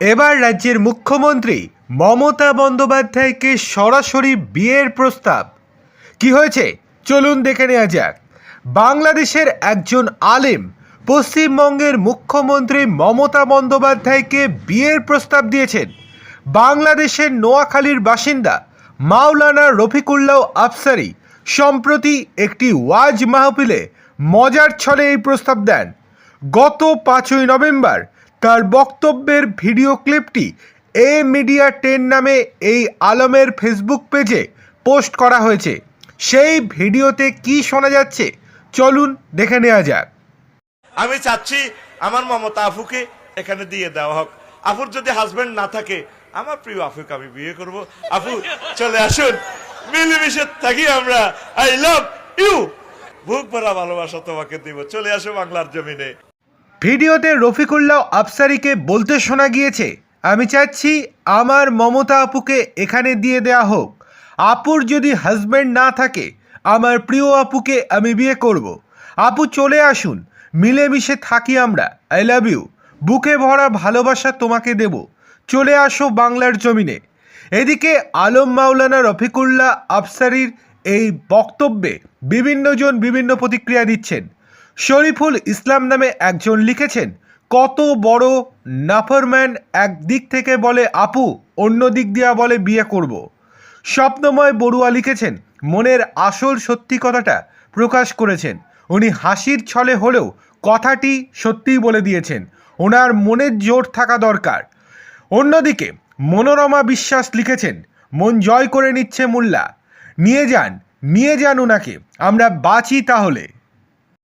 এবার রাজ্যের মুখ্যমন্ত্রী মমতা বন্দ্যোপাধ্যায়কে সরাসরি বিয়ের প্রস্তাব। কি হয়েছে? চলুন দেখে নেওয়া যাক। বাংলাদেশের একজন আলেম পশ্চিমবঙ্গের মুখ্যমন্ত্রী মমতা বন্দ্যোপাধ্যায়কে বিয়ের প্রস্তাব দিয়েছেন। বাংলাদেশের নোয়াখালীর বাসিন্দা মাওলানা রফিকুল্লাহ আফসারি সম্প্রতি একটি ওয়াজ মাহফিলে মজার ছলে এই প্রস্তাব দেন। গত পাঁচই নভেম্বর তার বক্তব্যের ভিডিও ক্লিপটি এ মিডিয়া টেন নামে এই আলমের ফেসবুক পেজে পোস্ট করা হয়েছে। সেই ভিডিওতে কি শোনা যাচ্ছে? চলুন দেখে নেওয়া যাক। আমি চাচ্ছি আমার মমতা আফুকে এখানে দিয়ে দেওয়া হোক। আফুর যদি হাজবেন্ড না থাকে, আমার প্রিয় আফুকে আমি বিয়ে করব। আফু, চলে আসুন। মিলেমিশে থাকি আমরা। আই লাভ ইউ বুক ভরা ভালোবাসা তোমাকে দিব। চলে আসো বাংলার জমিনে। ভিডিওতে রফিকুল্লাহ আফসারিকে বলতে শোনা গিয়েছে, আমি চাচ্ছি আমার মমতা আপুকে এখানে দিয়ে দেয়া হোক। আপুর যদি হাজব্যান্ড না থাকে, আমার প্রিয় আপুকে আমি বিয়ে করব। আপু চলে আসুন, মিলেমিশে থাকি আমরা। আই লাভ ইউ বুকে ভরা ভালোবাসা তোমাকে দেব। চলে আসো বাংলার জমিনে। এদিকে আলম মাওলানা রফিকুল্লাহ আফসারির এই বক্তব্যে বিভিন্নজন বিভিন্ন প্রতিক্রিয়া দিচ্ছেন। শরীফুল ইসলাম নামে একজন লিখেছেন, কত বড় নাফরম্যান একদিক থেকে বলে আপু, অন্য দিক দিয়া বলে বিয়ে করব। স্বপ্নময় বড়ুয়া লিখেছেন, মনের আসল সত্যি কথাটা প্রকাশ করেছেন। উনি হাসির ছলে হলেও কথাটি সত্যিই বলে দিয়েছেন। ওনার মনের জোর থাকা দরকার। অন্যদিকে মনোরমা বিশ্বাস লিখেছেন, মন জয় করে নিচ্ছে মোল্লা। নিয়ে যান নিয়ে যান ওনাকে আমরা বাঁচি তাহলে।